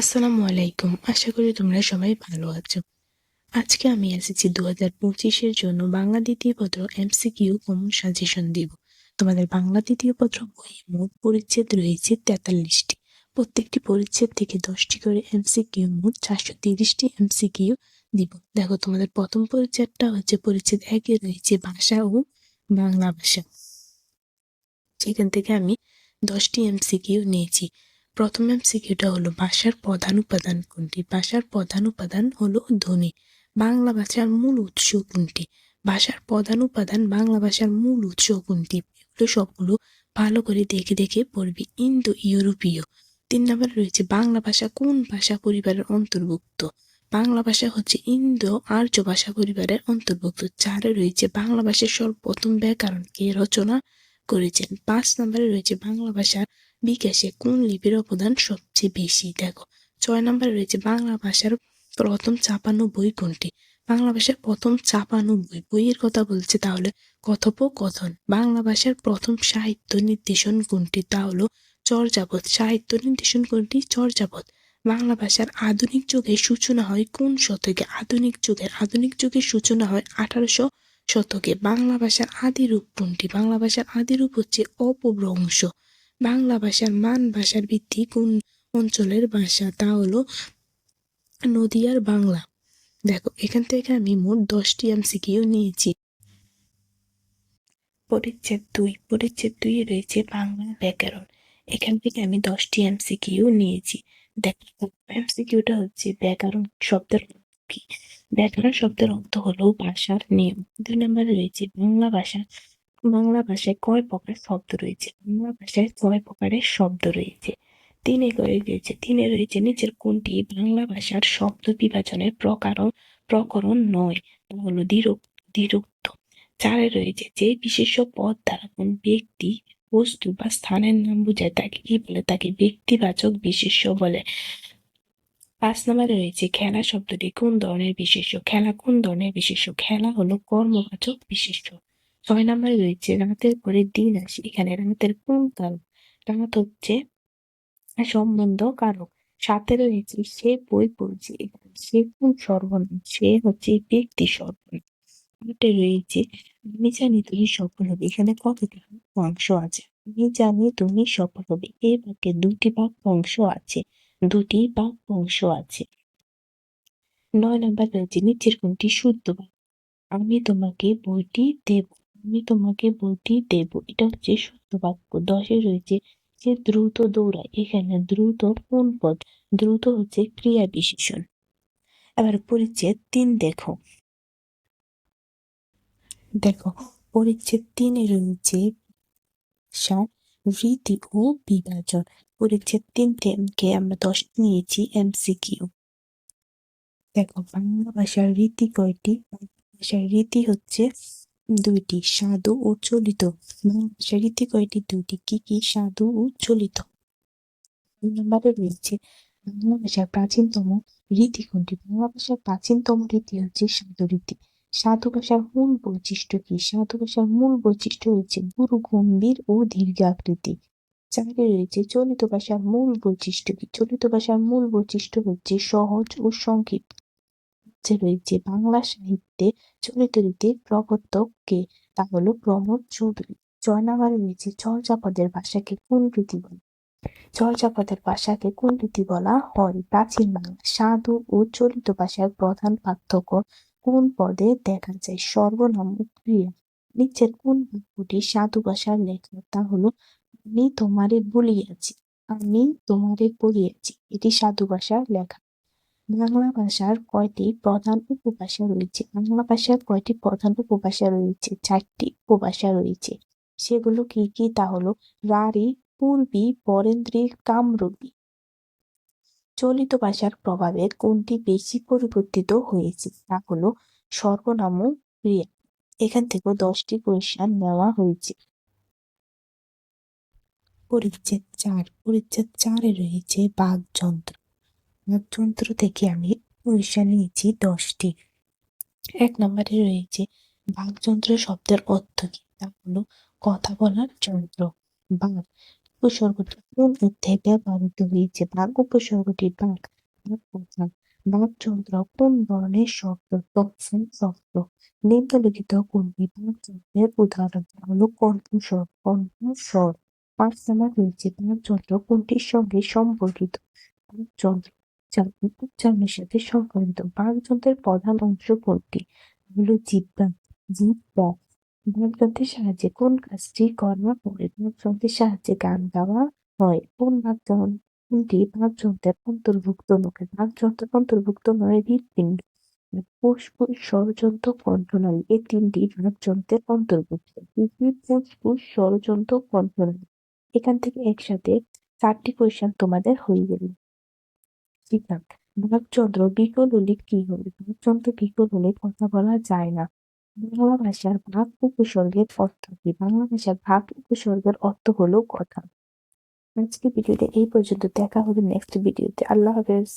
আসসালামু আলাইকুম। আশা করি তোমরা সবাই ভালো আছো। আজকে আমি এসেছি দু হাজার পঁচিশের জন্য বাংলা দ্বিতীয় পত্র এমসিকিউ কমন সাজেশন দিব। তোমাদের বাংলা দ্বিতীয় পত্র বই মোট পরিচ্ছেদ রয়েছে তেতাল্লিশটি। প্রত্যেকটি পরিচ্ছেদ থেকে দশটি করে এমসিকিউ, মোট চারশো তিরিশটি এমসিকিউ দিব। দেখো, তোমাদের প্রথম পরিচ্ছেদটা হচ্ছে পরিচ্ছেদ একে রয়েছে ভাষা ও বাংলা ভাষা। সেখান থেকে আমি দশটি এমসিকিউ নিয়েছি। প্রথম এমসিকিউটা হলো ভাষার প্রধান উপাদান কোনটি? ভাষার প্রধান উপাদান হলো ধ্বনি। বাংলা ভাষার মূল উৎস কোনটি? ভাষার প্রধান উপাদান বাংলা ভাষার মূল উৎস কোনটি? এগুলো সবগুলো ভালো করে দেখে দেখে পড়বি ইন্দো ইউরোপীয় তিন নম্বরে রয়েছে, বাংলা ভাষা কোন ভাষা পরিবারের অন্তর্ভুক্ত? বাংলা ভাষা হচ্ছে ইন্দো আর্য ভাষা পরিবারের অন্তর্ভুক্ত। চারে রয়েছে, বাংলা ভাষার সর্বপ্রথম ব্যাকরণ কে রচনা করেছেন? পাঁচ নম্বরে রয়েছে, বাংলা ভাষার বিকাশে কোন লিপির অবদান সবচেয়ে বেশি? দেখো, ছয় নম্বরে রয়েছে বাংলা ভাষার প্রথম চাপানো বই কোনটি? বাংলা ভাষার প্রথম চাপানো বই। বইয়ের কথা বলছে তাহলে কথোপকথন। বাংলা ভাষার প্রথম সাহিত্য নির্দেশন কোনটি? তা হলো চর্যাপদ। সাহিত্য নির্দেশন কোনটি? চর্যাপদ। বাংলা ভাষার আধুনিক যুগের সূচনা হয় কোন শতকে? আধুনিক যুগের আধুনিক যুগের সূচনা হয় আঠারোশো শতকে। বাংলা ভাষার আদি রূপ কোনটি? বাংলা ভাষার আদি রূপ হচ্ছে অপভ্রংশ। বাংলা ভাষার মান, ভাষার ভিত্তি কোন অঞ্চলের ভাষা? তা হলো নদিয়ার বাংলা। দেখো, এখান থেকে আমি মোট দশটি এমসিকিউ নিয়েছি। পরিচ্ছেদ দুই। পরিচ্ছেদ দুই রয়েছে বাংলা ব্যাকরণ। এখান থেকে আমি দশটি এমসিকিউ নিয়েছি। দেখো, এমসিকিউটা হচ্ছে ব্যাকরণ শব্দের কি? ব্যাকরণ শব্দের অর্থ হলো ভাষার নিয়ম। দুই নম্বরে রয়েছে বাংলা ভাষা। বাংলা ভাষায় কয় প্রকার শব্দ রয়েছে? বাংলা ভাষায় ছয় প্রকারের শব্দ রয়েছে? তিনে রয়েছে তিনে রয়েছে নিচের কোনটি? বাংলা ভাষার শব্দ বিভাজনের প্রকারণ, প্রকরণ নয়, তা হলো দ্বিরুক্ত চারে রয়েছে, যে বিশেষ পদ দ্বারা কোন ব্যক্তি বস্তু বা স্থানের নাম বোঝায়, তাকে কি বলে? তাকে ব্যক্তিবাচক বিশেষ্য বলে। পাঁচ নম্বরে রয়েছে, খেলা শব্দটি কোন ধরনের বিশেষ্য? খেলা কোন ধরনের বিশেষ্য? খেলা হলো কর্মবাচক বিশেষ্য। ছয় নম্বরে রয়েছে রাতের পরে দিন আসে। এখানে রাতের কোন কারক রাত হচ্ছে সম্বন্ধ কারক। সাথে রয়েছে সে বই পড়ছে। সে কোন সর্বনাম? সে হচ্ছে ব্যক্তি সর্বনাম। আটে রয়েছে আমি জানি তুমি সফল হবে। এখানে কতটি অংশ আছে? আমি জানি তুমি সফল হবে। এই বাক্যে দুটি বাক্য অংশ আছে। দুটি বাক্য অংশ আছে। নয় নম্বর রয়েছে, নিচের কোনটি শুদ্ধ? আমি তোমাকে বইটি দেব। আমি তোমাকে বইটি দেব। এটা হচ্ছে শুদ্ধ বাক্য। দশে রয়েছে যে দ্রুত দৌড়ায়। এখানে দ্রুত কোন পদ দ্রুত হচ্ছে ক্রিয়া বিশেষণ। এবার পরিচ্ছেদ তিন দেখো। দেখো, পরিচ্ছেদ তিনে রয়েছে সার, রীতি ও বিভাজন। পরিচ্ছেদ তিন টেনকে আমরা দশ নিয়েছি, এমসিকিউ। দেখো, বাংলা ভাষার রীতি কয়টি? বাংলা ভাষার রীতি হচ্ছে দুইটি সাধু ও চলিত ভাষার কয়টি দুইটি কি কি সাধু ও চলিত রয়েছে বাংলা ভাষার প্রাচীনতম রীতি কোনটি বাংলা ভাষার প্রাচীনতম রীতি হচ্ছে সাধু রীতি। সাধু ভাষার মূল বৈশিষ্ট্য কি? সাধু ভাষার মূল বৈশিষ্ট্য হচ্ছে গুরু, গম্ভীর ও দীর্ঘাকৃতি চারে রয়েছে চলিত ভাষার মূল বৈশিষ্ট্য কি? চলিত ভাষার মূল বৈশিষ্ট্য হচ্ছে সহজ ও সংক্ষিপ্ত। রয়েছে বাংলা সাহিত্যে চলিত রীতির প্রবর্তক কে? তা হলো প্রমোদ চৌধুরী। জয়নাগরে রয়েছে। চর্যাপদের ভাষাকে কোন রীতি বলে? চর্যাপদের ভাষাকে কোন রীতি বলা হয়? প্রাচীন বাংলা সাধু ও চলিত ভাষার প্রধান পার্থক্য কোন পদে দেখা যায়? সর্বনাম ক্রিয়া। নিচের কোন বাক্যটি সাধু ভাষার লেখা তা হলো, আমি তোমারে বলিয়াছি। আমি তোমারে বলিয়াছি এটি সাধু ভাষার লেখা। বাংলা ভাষার কয়টি প্রধান উপভাষা রয়েছে? বাংলা ভাষার কয়টি প্রধান উপভাষা রয়েছে? চারটি উপভাষা রয়েছে। সেগুলো কি কি? তা হলো রাঢ়ী, পূর্বী, বরেন্দ্রী, কামরূপী। চলিত ভাষার প্রভাবে কোনটি বেশি পরিবর্তিত হয়েছে? তা হলো সর্বনাম ক্রিয়া। এখান থেকে দশটি কোয়েশ্চেন নেওয়া হয়েছে। পরিচ্ছেদ চার। পরিচ্ছেদ চারে রয়েছে বাঘযন্ত্র বাঘযন্ত্র থেকে আমি কোয়েশ্চেন নিয়েছি দশটি। এক নম্বরে রয়েছে বাঘযন্ত্র শব্দের অর্থ কি? তা হলো কথা বলার যন্ত্র। বাঘ উপসর্গটি কোন অধ্যায়ে ব্যবহৃত হয়েছে? বাঘ উপসর্গটির বাঘ প্রধান বাঘযন্ত্র কোন ধরনের শব্দ? তৎসম শব্দ। নিম্নলিখিত কোনটি বাঘযন্ত্রের উদাহরণ? হলো কণ্ঠস্বর কণ্ঠস্বর। পাঁচ নাম্বার হয়েছে বাঘযন্ত্র কোনটির সঙ্গে সম্পর্কিত? উচ্চারণের সাথে সম্পর্কিত বাঘযন্ত্রের প্রধান অংশ কোনটি? হলো জিহ্বা জিহ্বা বাকযন্ত্রের সাহায্যে কোন কাজটি করা? হয় বাকযন্ত্রের সাহায্যে গান গাওয়া হয়। কোন বাকযন্ত্র, কোনটি বাকযন্ত্রের অন্তর্ভুক্ত নয়? বাকযন্ত্রের অন্তর্ভুক্ত নয় হৃৎপিণ্ড। ফুসফুস ষড়যন্ত্র কণ্ঠনালী। এই তিনটি বাকযন্ত্রের অন্তর্ভুক্ত। ফুসফুস ষড়যন্ত্র কণ্ঠনালী। এখান থেকে একসাথে চারটি কোয়েশ্চেন তোমাদের হয়ে গেল। বাকযন্ত্র বিকল হলে কি হবে? বাকযন্ত্র বিকল হলে কথা বলা যায় না। বাংলা ভাষার ভাগ উপসর্গের অর্থ কি? বাংলা ভাষার ভাগ উপসর্গের অর্থ হলো কথা। আজকে ভিডিওটা এই পর্যন্ত। দেখা হবে নেক্সট ভিডিওতে আল্লাহ হাফেজ।